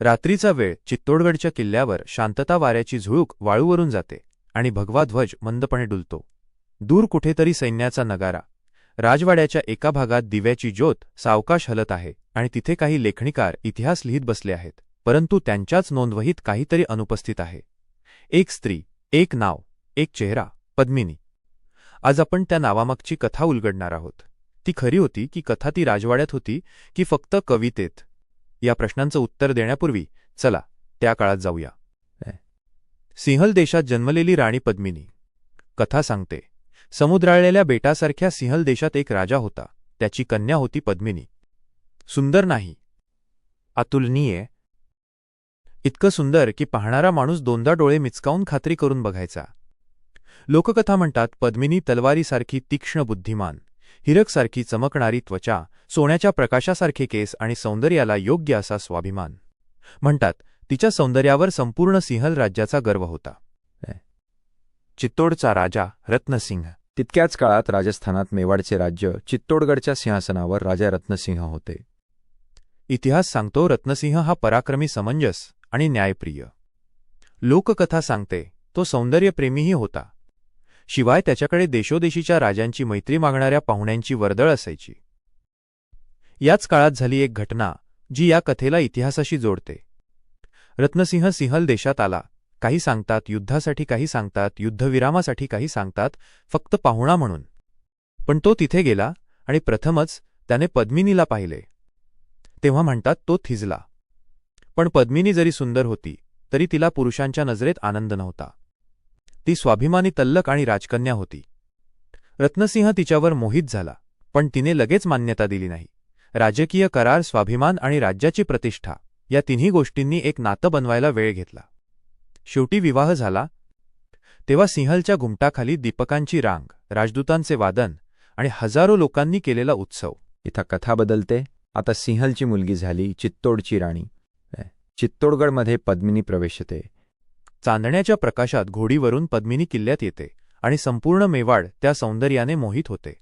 रात्रीचा वेळ चित्तोडगडच्या किल्ल्यावर शांतता वाऱ्याची झुळूक वाळूवरून जाते आणि भगवा ध्वज मंदपणे डुलतो. दूर कुठेतरी सैन्याचा नगारा. राजवाड्याच्या एका भागात दिव्याची ज्योत सावकाश हलत आहे आणि तिथे काही लेखणीकार इतिहास लिहित बसले आहेत परंतु त्यांच्याच नोंदवहीत काहीतरी अनुपस्थित आहे. एक स्त्री एक नाव एक चेहरा पद्मिनी. आज आपण त्या नावामागची कथा उलगडणार आहोत. ती खरी होती की कथा ती राजवाड्यात होती की फक्त कवितेत. या प्रश्नांचं उत्तर देण्यापूर्वी चला त्या काळात जाऊया. सिंहल देशात जन्मलेली राणी पद्मिनी. कथा सांगते. समुद्राळलेल्या बेटासारख्या सिंहल देशात एक राजा होता. त्याची कन्या होती पद्मिनी. सुंदर नाही. अतुलनीय. इतकं सुंदर की पाहणारा माणूस दोनदा डोळे मिचकावून खात्री करून बघायचा. लोककथा म्हणतात पद्मिनी तलवारीसारखी तीक्ष्ण बुद्धिमान. हिरकसारखी चमकणारी त्वचा सोन्याच्या प्रकाशासारखे केस आणि सौंदर्याला योग्य असा स्वाभिमान. म्हणतात तिच्या सौंदर्यावर संपूर्ण सिंहल राज्याचा गर्व होता. चित्तोडचा राजा रत्नसिंह. तितक्याच काळात राजस्थानात मेवाडचे राज्य चित्तोडगडच्या सिंहासनावर राजा रत्नसिंह होते. इतिहास सांगतो रत्नसिंह हा पराक्रमी समंजस आणि न्यायप्रिय. लोककथा सांगते तो सौंदर्यप्रेमीही होता. शिवाय त्याच्याकडे देशोदेशीच्या राजांची मैत्री मागणाऱ्या पाहुण्यांची वर्दळ असायची. याच काळात झाली एक घटना जी या कथेला इतिहासाशी जोडते. रत्नसिंह सिंहल देशात आला. काही सांगतात युद्धासाठी काही सांगतात युद्धविरामासाठी काही सांगतात फक्त पाहुणा म्हणून. पण तो तिथे गेला आणि प्रथमच त्याने पद्मिनीला पाहिले. तेव्हा म्हणतात तो थिजला. पण पद्मिनी जरी सुंदर होती तरी तिला पुरुषांच्या नजरेत आनंद नव्हता. ती स्वाभिमानी तल्लक आणि राजकन्या होती. रत्नसिंह तिच्यावर मोहित झाला पण तिने लगेच मान्यता दिली नाही. राजकीय करार स्वाभिमान आणि राज्याची प्रतिष्ठा या तिन्ही गोष्टींनी एक नातं बनवायला वेळ घेतला. शेवटी विवाह झाला. तेव्हा सिंहलच्या घुमटाखाली दीपकांची रांग राजदूतांचे वादन आणि हजारो लोकांनी केलेला उत्सव. इथं कथा बदलते. आता सिंहलची मुलगी झाली चित्तोडची राणी. चित्तोडगडमध्ये पद्मिनी प्रवेशते. चांदण्याच्या प्रकाशात घोडीवरून पद्मिनी किल्ल्यात येते आणि संपूर्ण मेवाड त्या सौंदर्याने मोहित होते.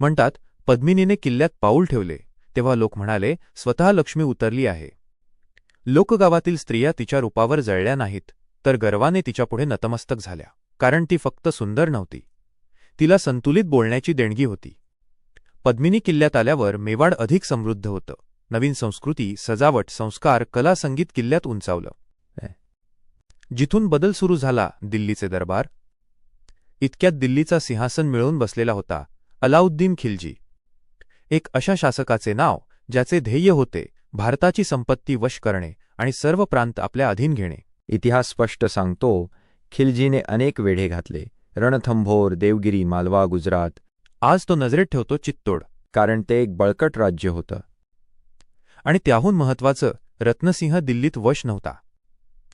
म्हणतात पद्मिनीने किल्ल्यात पाऊल ठेवले तेव्हा लोक म्हणाले स्वतः लक्ष्मी उतरली आहे. लोकगावातील स्त्रिया तिच्या रूपावर जळल्या नाहीत तर गर्वाने तिच्यापुढे नतमस्तक झाल्या कारण ती फक्त सुंदर नव्हती. तिला संतुलित बोलण्याची देणगी होती. पद्मिनी किल्ल्यात आल्यावर मेवाड अधिक समृद्ध होतं. नवीन संस्कृती सजावट संस्कार कला संगीत किल्ल्यात उंचावलं. जिथून बदल सुरू झाला दिल्लीचे दरबार इतक्यात दिल्लीचा सिंहासन मिळवून बसलेला होता अलाउद्दीन खिलजी. एक अशा शासकाचे नाव ज्याचे ध्येय होते भारताची संपत्ती वश करणे आणि सर्व प्रांत आपल्या अधीन घेणे. इतिहास स्पष्ट सांगतो खिलजीने अनेक वेढे घातले. रणथंभोर देवगिरी मालवा गुजरात. आज तो नजरेत ठेवतो चित्तोड. कारण ते एक बळकट राज्य होतं. आणि त्याहून महत्वाचं रत्नसिंह दिल्लीत वश नव्हता.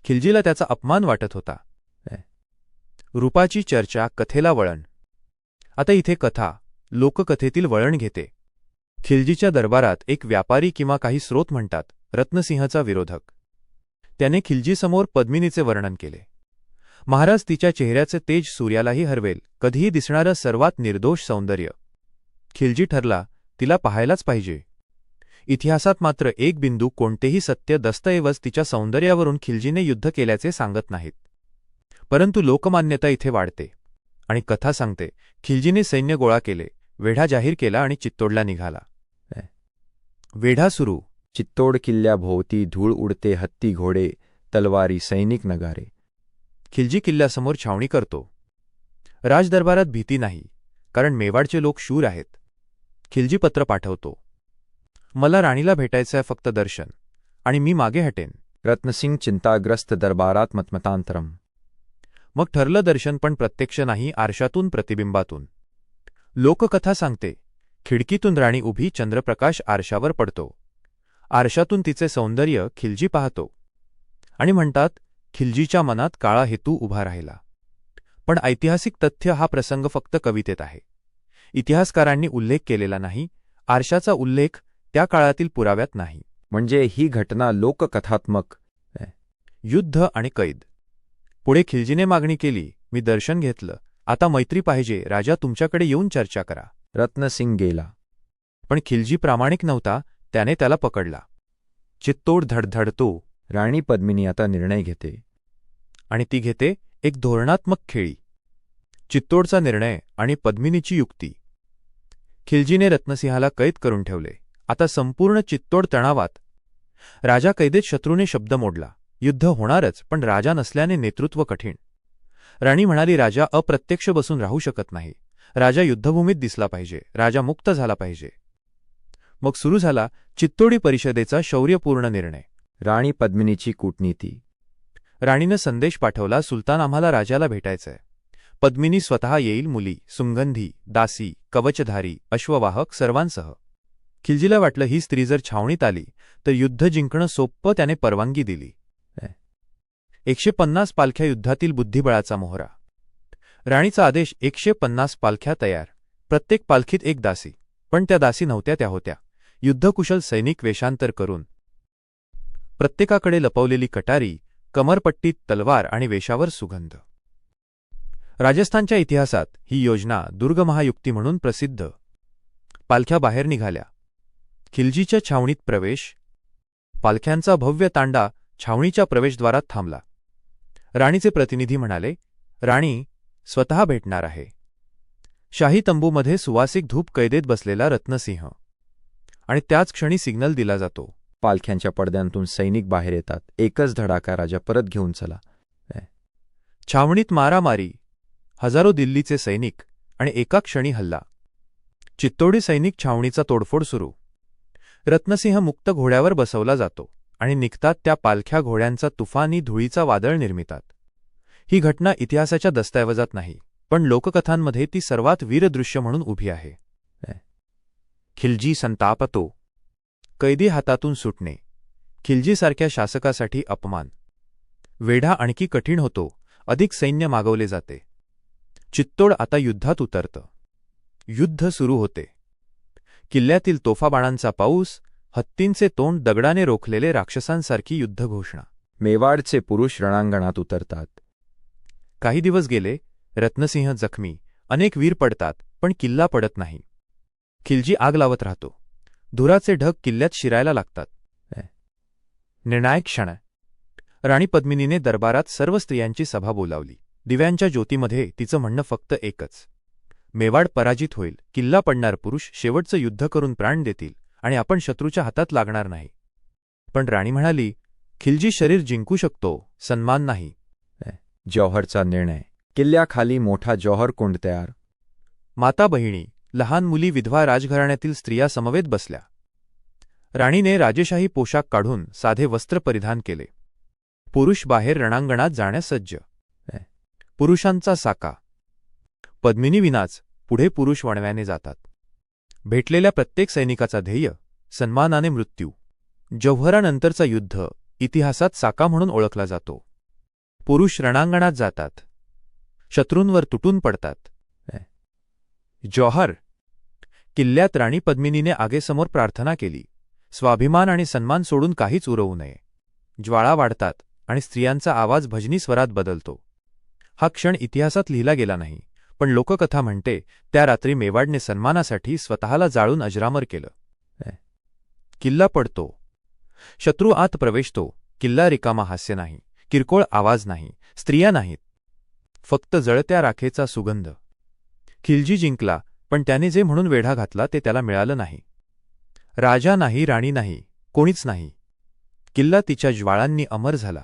खिलजीला त्याचा अपमान वाटत होता. रूपाची चर्चा कथेला वळण. आता इथे कथा लोककथेतील वळण घेते. खिलजीच्या दरबारात एक व्यापारी किंवा काही स्रोत म्हणतात रत्नसिंहचा विरोधक. त्याने खिलजीसमोर पद्मिनीचे वर्णन केले. महाराज तिच्या चेहऱ्याचे तेज सूर्यालाही हरवेल कधीही दिसणारं सर्वात निर्दोष सौंदर्य. खिलजी ठरला तिला पाहायलाच पाहिजे. इतिहासात मात्र एक बिंदू कोणतेही सत्य दस्तऐवज तिच्या सौंदर्यावरून खिलजीने युद्ध केल्याचे सांगत नाहीत. परंतु लोकमान्यता इथे वाढते. आणि कथा सांगते खिलजीने सैन्य गोळा केले वेढा जाहीर केला आणि चित्तोडला निघाला. वेढा सुरू. चित्तोड किल्ल्याभोवती धूळ उडते हत्ती घोडे तलवारी सैनिक नगारे. खिलजी किल्ल्यासमोर छावणी करतो. राजदरबारात भीती नाही कारण मेवाडचे लोक शूर आहेत. खिलजी पत्र पाठवतो. मला राणीला भेटायचं आहे फक्त दर्शन. आणि मी मागे हटेन. रत्नसिंग चिंताग्रस्त दरबारात मतमतांतरम. मग ठरलं दर्शन पण प्रत्यक्ष नाही आरशातून प्रतिबिंबातून. लोककथा सांगते खिडकीतून राणी उभी चंद्रप्रकाश आरशावर पडतो. आरशातून तिचे सौंदर्य खिलजी पाहतो. आणि म्हणतात खिलजीच्या मनात काळा हेतू उभा राहिला. पण ऐतिहासिक तथ्य हा प्रसंग फक्त कवितेत आहे. इतिहासकारांनी उल्लेख केलेला नाही आरशाचा उल्लेख त्या काळातील पुराव्यात नाही. म्हणजे ही घटना लोककथात्मक युद्ध आणि कैद. पुढे खिलजीने मागणी केली मी दर्शन घेतलं. आता मैत्री पाहिजे. राजा तुमच्याकडे येऊन चर्चा करा. रत्नसिंग गेला. पण खिलजी प्रामाणिक नव्हता त्याने त्याला पकडला. चित्तोड धडधडतो. राणी पद्मिनी आता निर्णय घेते. आणि ती घेते एक धोरणात्मक खेळी. चित्तोडचा निर्णय आणि पद्मिनीची युक्ती. खिलजीने रत्नसिंहाला कैद करून ठेवले. आता संपूर्ण चित्तोड तणावात. राजा कैदेत शत्रूने शब्द मोडला. युद्ध होणारच पण राजा नसल्याने नेतृत्व कठीण. राणी म्हणाली राजा अप्रत्यक्ष बसून राहू शकत नाही. राजा युद्धभूमीत दिसला पाहिजे. राजा मुक्त झाला पाहिजे. मग सुरू झाला चित्तोडी परिषदेचा शौर्यपूर्ण निर्णय. राणी पद्मिनीची कूटनीती. राणीनं संदेश पाठवला सुलतान आम्हाला राजाला भेटायचंय. पद्मिनी स्वतः येईल मुली सुंगंधी दासी कवचधारी अश्ववाहक सर्वांसह. खिलजीला वाटलं ही स्त्री जर छावणीत आली तर युद्ध जिंकणं सोप्पं त्याने परवानगी दिली. एकशे पन्नास पालख्या युद्धातील बुद्धिबळाचा मोहरा. राणीचा आदेश एकशे पन्नास पालख्या तयार. प्रत्येक पालखीत एक दासी. पण त्या दासी नव्हत्या त्या होत्या. युद्धकुशल सैनिक वेषांतर करून. प्रत्येकाकडे लपवलेली कटारी कमरपट्टीत तलवार आणि वेशावर सुगंध. राजस्थानच्या इतिहासात ही योजना दुर्गमहायुक्ती म्हणून प्रसिद्ध. पालख्या बाहेर निघाल्या. खिलजीच्या छावणीत प्रवेश पालख्यांचा भव्य तांडा छावणीच्या प्रवेशद्वारात थांबला. राणीचे प्रतिनिधी म्हणाले राणी स्वतः भेटणार आहे. शाही तंबूमध्ये सुवासिक धूप कैदेत बसलेला रत्नसिंह. आणि त्याच क्षणी सिग्नल दिला जातो. पालख्यांच्या पडद्यांतून सैनिक बाहेर येतात. एकच धडाका राजा परत घेऊन चला. छावणीत मारामारी हजारो दिल्लीचे सैनिक आणि एका क्षणी हल्ला. चित्तोडी सैनिक छावणीचा तोडफोड सुरू. रत्नसिंह मुक्त घोड्यावर बसवला जातो आणि निघतात त्या पालख्या घोड्यांचा तुफानी धुळीचा वादळ निर्मितात. ही घटना इतिहासाच्या दस्तऐवजात नाही पण लोककथांमध्ये ती सर्वात वीरदृश्य म्हणून उभी आहे. खिलजी संतापतो. कैदी हातातून सुटणे. खिलजीसारख्या शासकासाठी अपमान. वेढा आणखी कठीण होतो अधिक सैन्य मागवले जाते. चित्तोड आता युद्धात उतरतं. युद्ध सुरू होते. किल्ल्यातील तोफाबाणांचा पाऊस हत्तींचे तोंड दगडाने रोखलेले राक्षसांसारखी युद्धघोषणा. मेवाडचे पुरुष रणांगणात उतरतात. काही दिवस गेले रत्नसिंह जखमी अनेक वीर पडतात पण किल्ला पडत नाही. खिलजी आग लावत राहतो. धुराचे ढग किल्ल्यात शिरायला लागतात. निर्णायक क्षण. राणी पद्मिनीने दरबारात सर्व स्त्रियांची सभा बोलावली. दिव्यांच्या ज्योतीमध्ये तिचं म्हणणं फक्त एकच. मेवाड पराजित होईल. किल्ला पडणार पुरुष शेवटचं युद्ध करून प्राण देतील आणि आपण शत्रूच्या हातात लागणार नाही. पण राणी म्हणाली खिलजी शरीर जिंकू शकतो सन्मान नाही. जौहरचा निर्णय. किल्ल्याखाली मोठा जौहर कुंड तयार. माता बहिणी लहान मुली विधवा राजघराण्यातील स्त्रिया समवेत बसल्या. राणीने राजेशाही पोशाख काढून साधे वस्त्र परिधान केले. पुरुष बाहेर रणांगणात जाण्यास सज्ज. पुरुषांचा साका. पद्मिनीविनाच पुढे पुरुष वणव्याने जातात. भेटलेल्या प्रत्येक सैनिकाचा ध्येय सन्मानाने मृत्यू. जव्हरानंतरचा युद्ध इतिहासात साका म्हणून ओळखला जातो. पुरुष रणांगणात जातात. शत्रूंवर तुटून पडतात. जौहर किल्ल्यात राणी पद्मिनीने आगेसमोर प्रार्थना केली. स्वाभिमान आणि सन्मान सोडून काहीच उरवू नये. ज्वाळा वाढतात आणि स्त्रियांचा आवाज भजनी स्वरात बदलतो. हा क्षण इतिहासात लिहिला गेला नाही. पण लोककथा म्हणते त्या रात्री मेवाडने सन्मानासाठी स्वतःला जाळून अजरामर केलं. किल्ला पडतो. शत्रू आत प्रवेशतो. किल्ला रिकामा हास्य नाही. किरकोळ आवाज नाही. स्त्रिया नाहीत. फक्त जळत्या राखेचा सुगंध. खिलजी जिंकला पण त्याने जे म्हणून वेढा घातला ते त्याला मिळालं नाही. राजा नाही राणी नाही कोणीच नाही. किल्ला तिच्या ज्वाळांनी अमर झाला.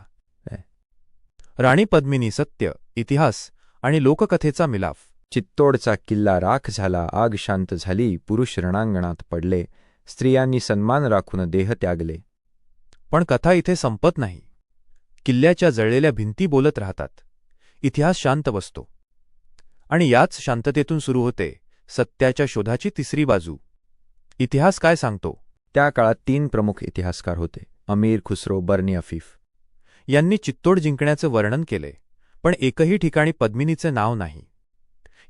राणी पद्मिनी सत्य इतिहास आणि लोककथेचा मिलाफ. चित्तोडचा किल्ला राख झाला आग शांत झाली पुरुष रणांगणात पडले स्त्रियांनी सन्मान राखून देह त्यागले. पण कथा इथे संपत नाही. किल्ल्याच्या जळलेल्या भिंती बोलत राहतात. इतिहास शांत बसतो. आणि याच शांततेतून सुरू होते सत्याच्या शोधाची तिसरी बाजू. इतिहास काय सांगतो? त्या काळात तीन प्रमुख इतिहासकार होते अमीर खुसरो बर्नी अफीफ. यांनी चित्तोड जिंकण्याचं वर्णन केले. पण एकही ठिकाणी पद्मिनीचे नाव नाही.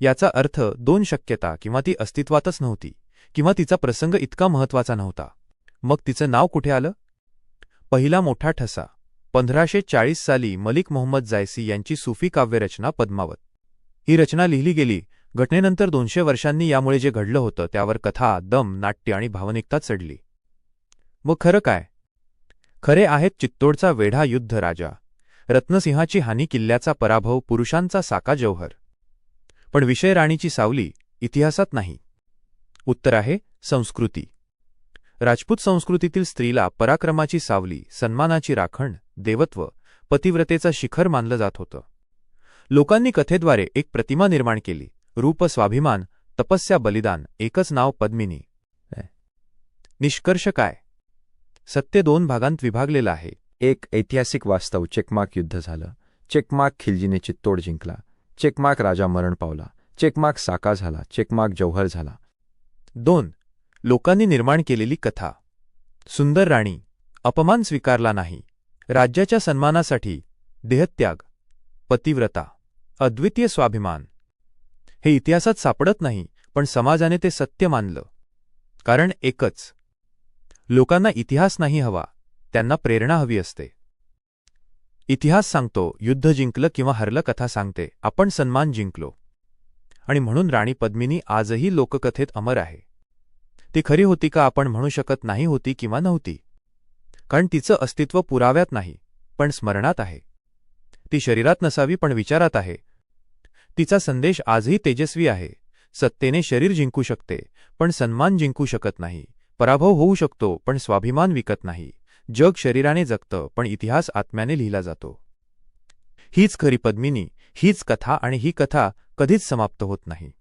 याचा अर्थ दोन शक्यता किंवा ती अस्तित्वातच नव्हती किंवा तिचा प्रसंग इतका महत्त्वाचा नव्हता. मग तिचं नाव कुठे आलं? पहिला मोठा ठसा पंधराशे चाळीस साली मलिक मोहम्मद जायसी यांची सुफी काव्यरचना पद्मावत. ही रचना लिहिली गेली घटनेनंतर दोनशे वर्षांनी यामुळे जे घडलं होतं त्यावर कथा दम नाट्य आणि भावनिकता चढली. मग खरं काय? खरे आहेत चित्तोडचा वेढा युद्ध राजा. रत्नसिंहाची हानी किल्ल्याचा पराभव पुरुषांचा साका जौहर. पण विषय राणीची सावली इतिहासात नाही. उत्तर आहे संस्कृती. राजपूत संस्कृतीतील स्त्रीला पराक्रमाची सावली सन्मानाची राखण देवत्व पतिव्रतेचा शिखर मानलं जात होतं. लोकांनी कथेद्वारे एक प्रतिमा निर्माण केली. रूप स्वाभिमान तपस्या बलिदान एकच नाव पद्मिनी. निष्कर्ष काय? सत्य दोन भागांत विभागलेलं आहे. एक ऐतिहासिक वास्तव चेकमाक युद्ध झालं. चेकमाक खिलजीने चित्तोड जिंकला. चेकमाक राजा मरण पावला. चेकमाक साका झाला. चेकमाक जौहर झाला. दोन. लोकांनी निर्माण केलेली कथा. सुंदर राणी अपमान स्वीकारला नाही. राज्याच्या सन्मानासाठी देहत्याग पतिव्रता अद्वितीय स्वाभिमान. हे इतिहासात सापडत नाही पण समाजाने ते सत्य मानलं. कारण एकच. लोकांना इतिहास नाही हवा. त्यांना प्रेरणा हवी असते. इतिहास सांगतो युद्ध जिंकलं किंवा हरलं कथा सांगते आपण सन्मान जिंकलो. आणि म्हणून राणी पद्मिनी आजही लोककथेत अमर आहे. ती खरी होती का आपण म्हणू शकत नाही होती किंवा नव्हती. कारण तिचं अस्तित्व पुराव्यात नाही पण स्मरणात आहे. ती शरीरात नसावी पण विचारात आहे. तिचा संदेश आजही तेजस्वी आहे. सत्तेने शरीर जिंकू शकते पण सन्मान जिंकू शकत नाही. पराभव होऊ शकतो पण स्वाभिमान विकत नाही. जग शरीराने जगतं पण इतिहास आत्म्याने लिहिला जातो. हीच खरी पद्मिनी हीच कथा आणि ही कथा कधीच समाप्त होत नाही.